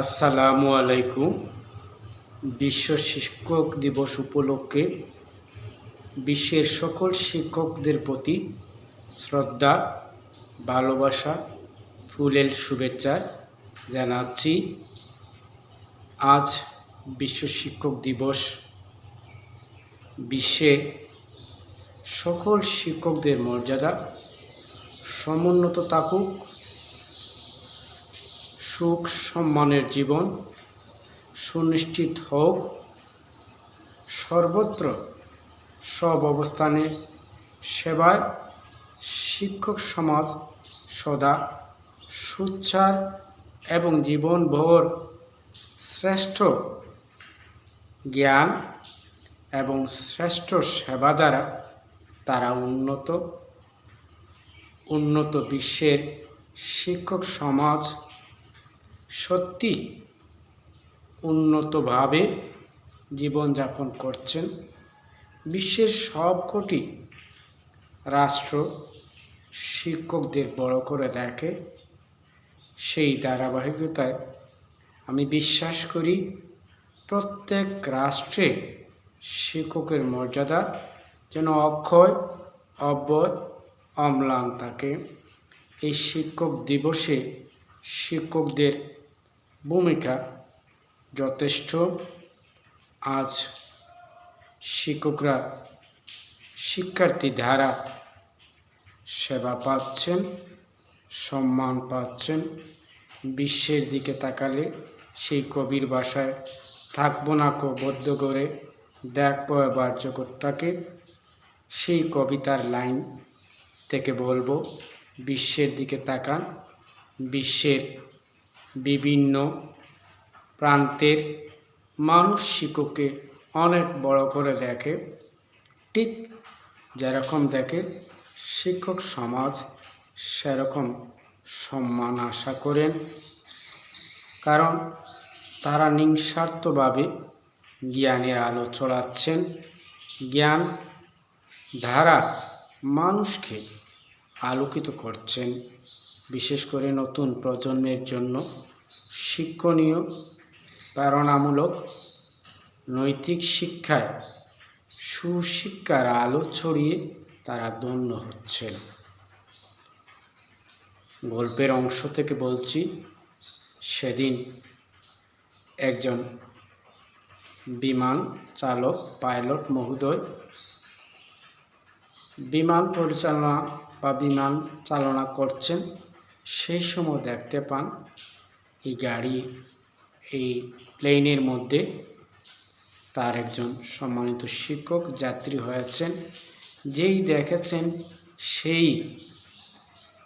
আসসালামু আলাইকুম। বিশ্ব শিক্ষক দিবস উপলক্ষে বিশ্বের সকল শিক্ষকদের প্রতি শ্রদ্ধা, ভালোবাসা, ফুলের শুভেচ্ছা জানাচ্ছি। আজ বিশ্ব শিক্ষক দিবস। বিশ্বে সকল শিক্ষকদের মর্যাদা সমুন্নত থাকুক। সুখ সম্মানের জীবন, সুনিশ্চিত হোক। সর্বত্র সব অবস্থানে সেবায় শিক্ষক সমাজ সদা সুচ্ছার এবং জীবনভর শ্রেষ্ঠ জ্ঞান এবং শ্রেষ্ঠ সেবা দ্বারা তারা উন্নত উন্নত বিশ্বের শিক্ষক সমাজ সত্যি উন্নতভাবে জীবনযাপন করছেন বিশ্বের সবকটি রাষ্ট্র শিক্ষকদের বড় করে দেখে সেই ধারাবাহিকতায় আমি বিশ্বাস করি প্রত্যেক রাষ্ট্রে শিক্ষকের মর্যাদা যেন অক্ষয়, অব্যয়, অম্লান থাকে। এই শিক্ষক দিবসে শিক্ষকদের ভূমিকা যথেষ্ট। আজ শিক্ষকরা শিক্ষার্থী ধারা সেবা পাচ্ছেন, সম্মান পাচ্ছেন। বিশ্বের দিকে তাকালে সেই কবির বাসায় থাকব না কো বদ্ধ করে দেখব এবার জগৎটাকে। সেই কবিতার লাইন থেকে বলব, বিশ্বের দিকে তাকান, বিশ্বের বিভিন্ন প্রান্তের মানুষ শিক্ষককে অনেক বড় করে দেখে। ঠিক যেরকম দেখে শিক্ষক সমাজ, সেরকম সম্মান আশা করেন। কারণ তারা নিঃস্বার্থভাবে জ্ঞানের আলো ছড়াচ্ছেন জ্ঞান ধারা মানুষকে আলোকিত করছেন, বিশেষ করে নতুন প্রজন্মের জন্য। শিক্ষণীয়, প্রেরণামূলক, নৈতিক শিক্ষায় সুশিক্ষার আলো ছড়িয়ে তারা ধন্য হচ্ছেন। গল্পের অংশ থেকে বলছি, সেদিন একজন বিমান চালক, পাইলট মহোদয়, বিমান পরিচালনা বা বিমান চালনা করছেন, সেই সময় দেখতে পান এই গাড়ি, এই প্লেনের মধ্যে তার একজন সম্মানিত শিক্ষক, যাত্রী হয়েছেন। যেই দেখেছেন, সেই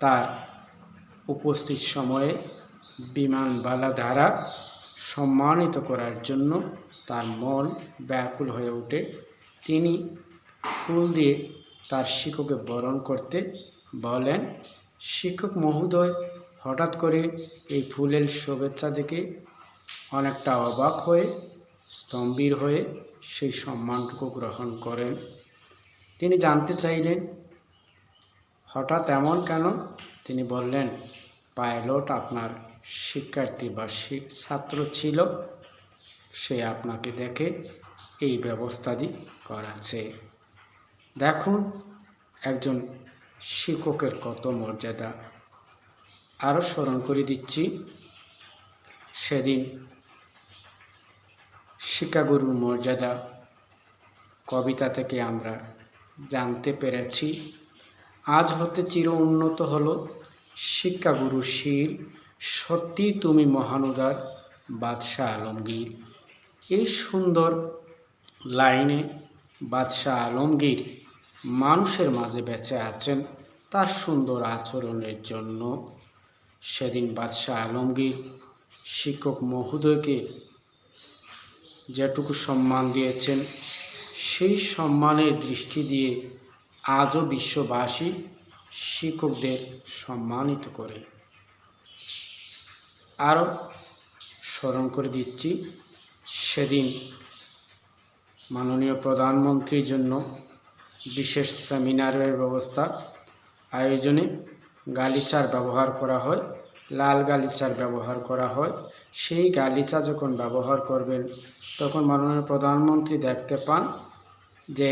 তার উপস্থিত সময়ে বিমানবালা দ্বারা সম্মানিত করার জন্য তার মন ব্যাকুল হয়ে ওঠে। তিনি ফুল দিয়ে তার শিক্ষককে বরণ করতে বলেন, শিক্ষক মহোদয় হঠাৎ করে এই ফুলের শুভেচ্ছা দেখে অনেকটা অবাক হয়ে, স্তম্ভীর হয়ে সেই সম্মানটুকু গ্রহণ করেন। তিনি জানতে চাইলেন, হঠাৎ এমন কেন? তিনি বললেন, পাইলট আপনার শিক্ষার্থী বা ছাত্র ছিল। সে আপনাকে দেখে এই ব্যবস্থাটি করাচ্ছে। দেখুন, একজন শিক্ষকের কত মর্যাদা। আরও স্মরণ করে দিচ্ছি। সেদিন শিক্ষাগুরুর মর্যাদা কবিতা থেকে আমরা জানতে পেরেছি। আজ হতে চির উন্নত হলো শিক্ষাগুরু শির। সত্যি তুমি মহানুদার বাদশাহ আলমগীর। এই সুন্দর লাইনে বাদশাহ আলমগীর মানুষের মাঝে বেঁচে আছেন, তার সুন্দর আচরণের জন্য। সেদিন বাদশাহ আলমগীর শিক্ষক মহোদয়কে যেটুকু সম্মান দিয়েছেন, সেই সম্মানের দৃষ্টি দিয়ে আজও বিশ্ববাসী শিক্ষকদের সম্মানিত করে। আরও স্মরণ করে দিচ্ছি, সেদিন মাননীয় প্রধানমন্ত্রীর জন্য বিশেষ সেমিনারের ব্যবস্থা আয়োজনে গালিচার ব্যবহার করা হয়, লাল গালিচার ব্যবহার করা হয়। সেই গালিচা যখন ব্যবহার করবেন, তখন মাননীয় প্রধানমন্ত্রী দেখতে পান যে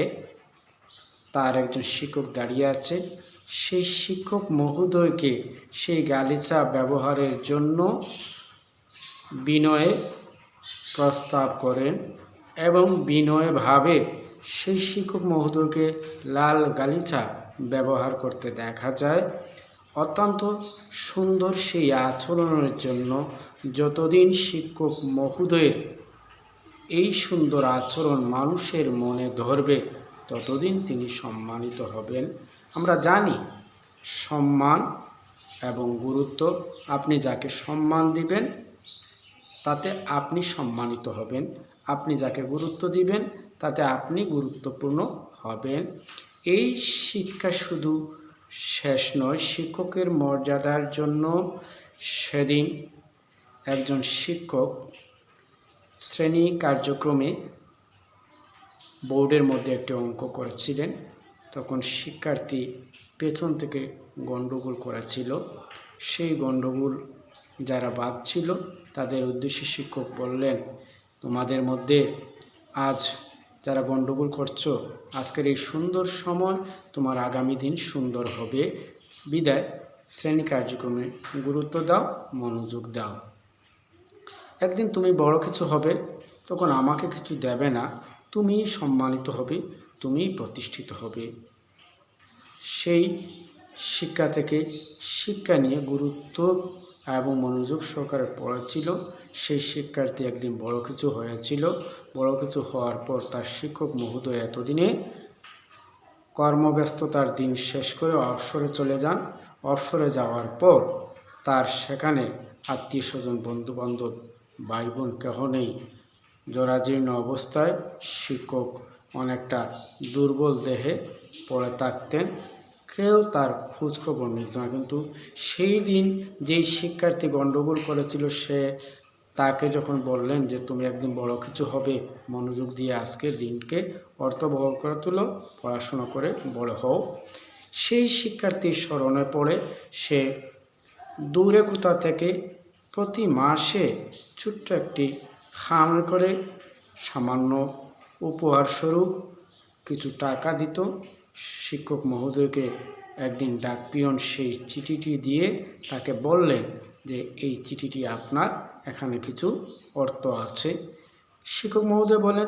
তার একজন শিক্ষক দাঁড়িয়ে আছে। সেই শিক্ষক মহোদয়কে সেই গালিচা ব্যবহারের জন্য বিনয়ে প্রস্তাব করেন এবং বিনয়ভাবে সেই শিক্ষক মহোদয়কে লাল গালিচা ব্যবহার করতে দেখা যায়। অত্যন্ত সুন্দর সেই আচরণের জন্য যতদিন শিক্ষক মহোদয়ের এই সুন্দর আচরণ মানুষের মনে ধরবে, ততদিন তিনি সম্মানিত হবেন। আমরা জানি সম্মান এবং গুরুত্ব, আপনি যাকে সম্মান দিবেন, তাতে আপনি সম্মানিত হবেন। আপনি যাকে গুরুত্ব দিবেন, তাতে আপনি গুরুত্বপূর্ণ হবেন। এই শিক্ষা শুধু শেষ নয়, শিক্ষকের মর্যাদার জন্য সেদিন একজন শিক্ষক শ্রেণি কার্যক্রমে বোর্ডের মধ্যে একটি অঙ্ক করেছিলেন। তখন শিক্ষার্থী পেছন থেকে গণ্ডগোল করেছিল। সেই গণ্ডগোল যারা বাদ ছিল, তাদের উদ্দেশ্যে শিক্ষক বললেন, তোমাদের মধ্যে আজ যারা গণ্ডগোল করছ, আজকের এই সুন্দর সময় তোমার আগামী দিন সুন্দর হবে। বিদায়, শ্রেণি কার্যক্রমে গুরুত্ব দাও, মনোযোগ দাও। একদিন তুমি বড় কিছু হবে, তখন আমাকে কিছু দেবে না তুমি সম্মানিত হবে, তুমিই প্রতিষ্ঠিত হবে। সেই শিক্ষা থেকে শিক্ষা নিয়ে গুরুত্ব এবং মনোযোগ সহকারে পড়াছিল সেই শিক্ষার্থী একদিন বড় কিছু হয়েছিল। বড় কিছু হওয়ার পর তার শিক্ষক মহোদয় এতদিনে কর্মব্যস্ততার দিন শেষ করে অবসরে চলে যান। অবসরে যাওয়ার পর তার সেখানে আত্মীয় স্বজন বন্ধুবান্ধব ভাই বোন কেহ নেই। জরাজীর্ণ অবস্থায় শিক্ষক অনেকটা দুর্বল দেহে পড়ে থাকতেন। কেউ তার খোঁজখবর নিত না। কিন্তু সেই দিন যেই শিক্ষার্থী গণ্ডগোল করেছিল, সে তাকে যখন বললেন যে, তুমি একদিন বড় কিছু হবে, মনোযোগ দিয়ে আজকে দিনকে অর্থবহ করে তুলো, পড়াশোনা করে বড় হও। সেই শিক্ষার্থীর স্মরণে পড়ে সে দূরে কোথা থেকে প্রতি মাসে ছোট্ট একটি খাম করে সামান্য উপহারস্বরূপ কিছু টাকা দিত। শিক্ষক মহোদয়কে একদিন ডাক পিয়ন সেই চিঠিটি দিয়ে তাকে বললেন যে, এই চিঠিটি আপনার, এখানে কিছু অর্থ আছে। শিক্ষক মহোদয় বলেন,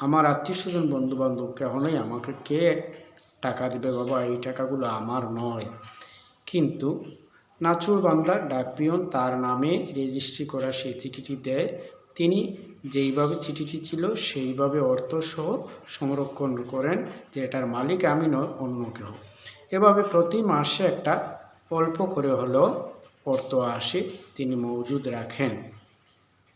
আমার আত্মীয় স্বজন বন্ধুবান্ধব কেহনই আমাকে কে টাকা দেবে বাবা? এই টাকাগুলো আমার নয়। কিন্তু নাচুর বান্দা, ডাকপিয়ন তার নামে রেজিস্ট্রি করা সেই চিঠিটি দেয় তিনি যেইভাবে চিঠিটি ছিল সেইভাবে অর্থসহ সংরক্ষণ করেন যে এটার মালিক আমি নয়, অন্য কেউ। এভাবে প্রতি মাসে একটা অল্প করে হলেও অর্থ আসে তিনি মজুদ রাখেন।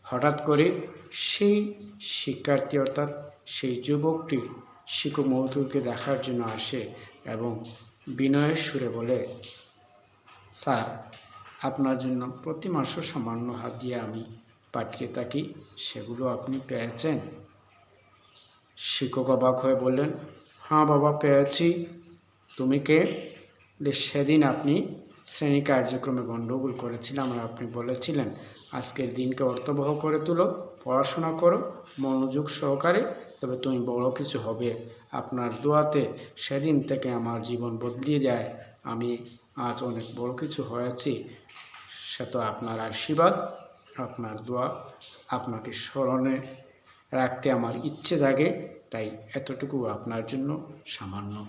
হঠাৎ করে সেই শিক্ষার্থী অর্থাৎ সেই যুবকটি শিক্ষক মহোদয়কে দেখার জন্য আসে এবং বিনয়ের সুরে বলে, স্যার, আপনার জন্য প্রতি মাসও সামান্য হাত দিয়ে আমি পাঠিয়ে থাকি সেগুলো আপনি পেয়েছেন? শিক্ষক অবাক হয়ে বললেন হ্যাঁ বাবা, পেয়েছি। তুমি কে? সেদিন আপনি শ্রেণি কার্যক্রমে গণ্ডগোল করেছিলাম আর আপনি বলেছিলেন, আজকের দিনকে অর্থবহ করে তুলো, পড়াশোনা করো, মনোযোগ সহকারে, তবে তুমি বড় কিছু হবে। আপনার দোয়াতে সেদিন থেকে আমার জীবন বদলিয়ে যায়। আমি আজ অনেক বড় কিছু হয়েছি, সে তো আপনার আশীর্বাদ। আপনার দোয়া আপনাকে স্মরণে রাখতে আমার ইচ্ছে জাগে, তাই এতটুকু আপনার জন্য সামান্য।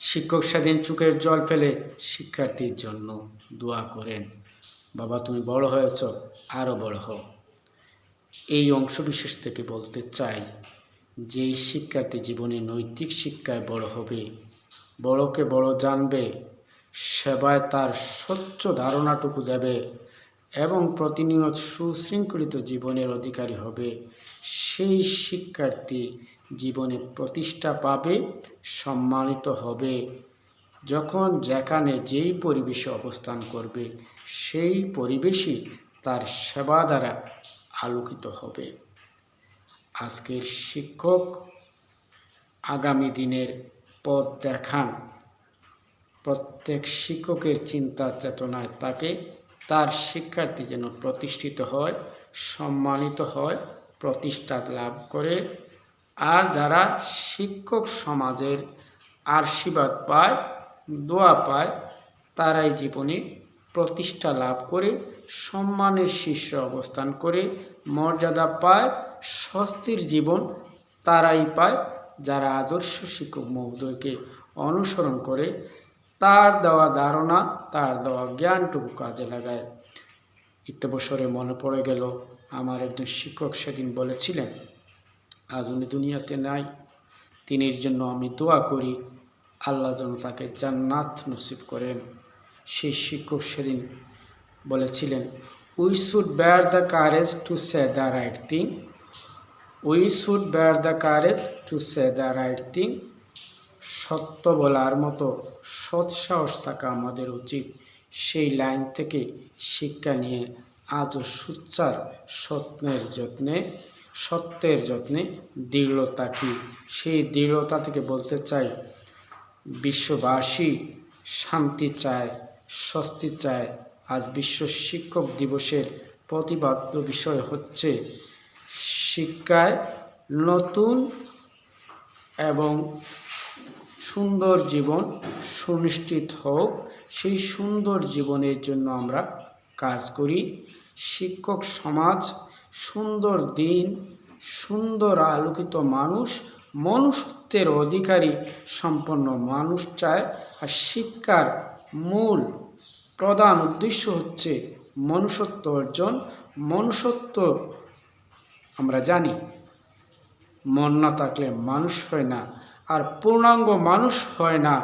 শিক্ষক স্বাধীন চোখের জল ফেলে শিক্ষার্থীর জন্য দোয়া করেন। বাবা, তুমি বড় হয়েছ আরও বড় হও। এই অংশ বিশেষ থেকে বলতে চাই, যে শিক্ষার্থী জীবনে নৈতিক শিক্ষায় বড় হবে, বড়কে বড় জানবে, সেবায় তার স্বচ্ছ ধারণাটুকু দেবে এবং প্রতিনিয়ত সুশৃঙ্খলিত জীবনের অধিকারী হবে, সেই শিক্ষার্থী জীবনে প্রতিষ্ঠা পাবে, সম্মানিত হবে। যখন যেখানে যেই পরিবেশে অবস্থান করবে, সেই পরিবেশই তার সেবা দ্বারা আলোকিত হবে। আজকের শিক্ষক আগামী দিনের পথ দেখান। প্রত্যেক শিক্ষকের চিন্তা চেতনায় তাকে তার শিক্ষার্থী যেন প্রতিষ্ঠিত হয়, সম্মানিত হয়, প্রতিষ্ঠা লাভ করে। আর যারা শিক্ষক সমাজের আশীর্বাদ পায়, দোয়া পায়, তারাই জীবনে প্রতিষ্ঠা লাভ করে, সম্মানের শীর্ষে অবস্থান করে, মর্যাদা পায়, স্বস্তির জীবন তারাই পায়। যারা আদর্শ শিক্ষক মহোদয়কে অনুসরণ করে তার দেওয়া ধারণা, তার দেওয়া জ্ঞানটুকু কাজে লাগায়। ইত্যবসরে মনে পড়ে গেল, আমার একজন শিক্ষক সেদিন বলেছিলেন, আজ উনি দুনিয়াতে নাই তিনির জন্য আমি দোয়া করি, আল্লাহ যেন তাকে জান্নাত নসিব করেন। সেই শিক্ষক সেদিন বলেছিলেন we should bear the courage to say the right thing we should bear the courage to say the right thing সত্য বলার মতো সৎসাহস থাকা আমাদের উচিত। সেই লাইন থেকে শিক্ষা নিয়ে আজও সুচ্চার স্বপ্নের যত্নে, সত্যের যত্নে দৃঢ়তা কি? সেই দৃঢ়তা থেকে বলতে চাই, বিশ্ববাসী শান্তি চায়, স্বস্তি চায়। আজ বিশ্ব শিক্ষক দিবসের প্রতিবাদ্য বিষয় হচ্ছে শিক্ষায় নতুন এবং সুন্দর জীবন সুনিশ্চিত হোক, সেই সুন্দর জীবনের জন্য আমরা কাজ করি। শিক্ষক সমাজ, সুন্দর দিন, সুন্দর আলোকিত মানুষ, মনুষ্যত্বের অধিকারী সম্পন্ন মানুষ চায়। আর শিক্ষার মূল প্রধান উদ্দেশ্য হচ্ছে মনুষ্যত্ব অর্জন। মনুষ্যত্ব আমরা জানি, মন না থাকলে মানুষ হয় না। আর পূর্ণাঙ্গ মানুষ হয় না,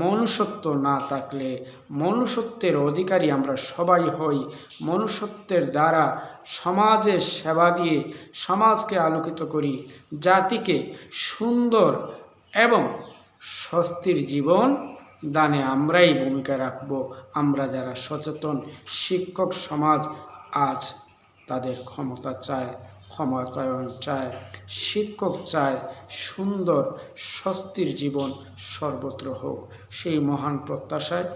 মনুষ্যত্ব না থাকলে। মনুষ্যত্বের অধিকারী আমরা সবাই হই। মনুষ্যত্বের দ্বারা সমাজের সেবা দিয়ে সমাজকে আলোকিত করি। জাতিকে সুন্দর এবং স্বস্তির জীবন দানে আমরাই ভূমিকা রাখব। আমরা যারা সচেতন শিক্ষক সমাজ, আজ তাদের ক্ষমতা চায়। ক্ষমতায়ন চায়, শিক্ষক চায়, সুন্দর, স্বস্তির জীবন সর্বত্র হোক। সেই মহান প্রত্যাশায়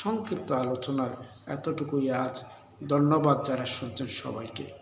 সংক্ষিপ্ত আলোচনার এতটুকুই আজ। ধন্যবাদ যারা শুনছেন সবাইকে।